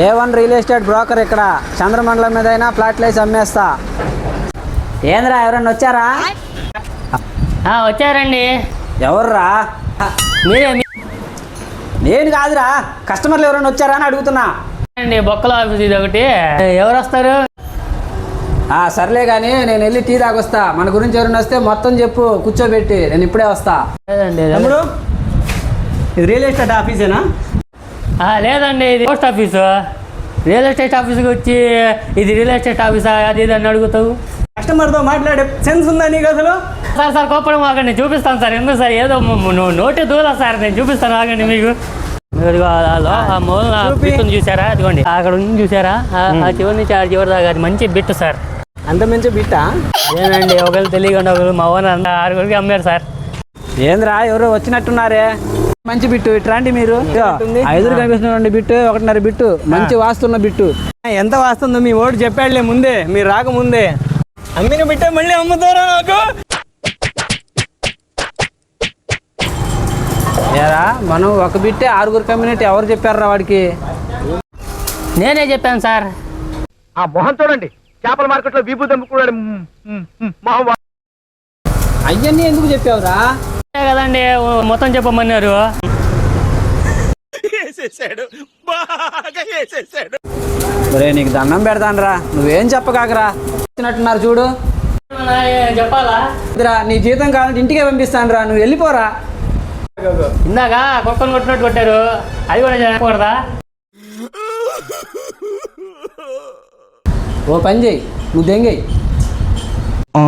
A one real estate broker ఇక్కడ. చంద్రమండలం మీద అయినా ఫ్లాట్లు వేసి అమ్మేస్తా. ఏంద్రా ఎవరన్నా వచ్చారా? ఆ, వచ్చారండి. ఎవర్రా? మీరే నేను కాదురా కస్టమర్లు ఎవరైనా వచ్చారా అని అడుగుతున్నా. అండి బొక్కల ఆఫీస్ ఇది ఒకటి. ఎవరు వస్తారు? ఆ సర్లే కానీ నేను వెళ్ళి టీ తాగొస్తా. మన గురించి ఎవరైనా వస్తే మొత్తం చెప్పు కూర్చోబెట్టి నేను ఇప్పుడే వస్తా. తమ్ముడు ఇది రియల్ ఎస్టేట్ ఆఫీసేనా లేదండి ఇది పోస్ట్ ఆఫీసు. రియల్ ఎస్టేట్ ఆఫీస్కి వచ్చి ఇది రియల్ ఎస్టేట్ ఆఫీసా అది ఇది అని అడుగుతావు? కస్టమర్తో మాట్లాడే సెన్స్ ఉందా నీకు అసలు? సార్ సార్ కోపడం ఆగండి చూపిస్తాను సార్ ఎందుకు సార్? ఏదో నోటి దూల సార్ నేను చూపిస్తాను ఆగండి మీకు. చూసారా అదిగోండి. అక్కడ ఉంది చూసారా ఆ చివరి నుంచి ఆ చివరి దాకా అది మంచి బిట్టు సార్. అంత మంచి బిట్టా? ఏనండి ఒకరు తెలియకుండా ఒకరు మా ఓనర్ అంతా ఆరుగురికి అమ్మారు సార్. ఏంద్రా ఎవరో వచ్చినట్టున్నారే? మంచి బిట్టు. ఇట్లాంటి మీరు? ఐదుగురు కనిపిస్తున్న బిట్టు ఒకటిన్నర బిట్టు. మంచి వాస్తున్న బిట్టు. ఎంత వాస్తుందో మీ ఓటు చెప్పాడులే ముందే. మీరు రాకముందే. అమ్మిన బిట్టే మళ్ళీ అమ్ముతారా నాకు? ఏరా మనం ఒక బిట్టే ఆరుగురు కమ్యూనిటీ ఎవరు చెప్పారా వాడికి? నేనే చెప్పాను సార్. ఆ మొహం చూడండి. చేపల మార్కెట్లో వీపు దమ్ముకున్నాడు మొహం అయ్యన్నీ ఎందుకు చెప్పావురా? కదండి ఓ- మొత్తం చెప్పమన్నారు. ఒరే నీకు దండం పెడతానరా. నువ్వేం చెప్పకాకరా వచ్చినట్టున్నారు చూడు. చెప్పాలా? ఇదిరా నీ జీతం కావాలంటే ఇంటికే పంపిస్తానురా. నువ్వు వెళ్ళిపోరా. ఇందాక కుక్కను కొట్టినట్టు కొట్టారు. అది కూడా చెప్పకూడదా? ఓ పని చేయి. నువ్వు దెంగేయి. ఆ.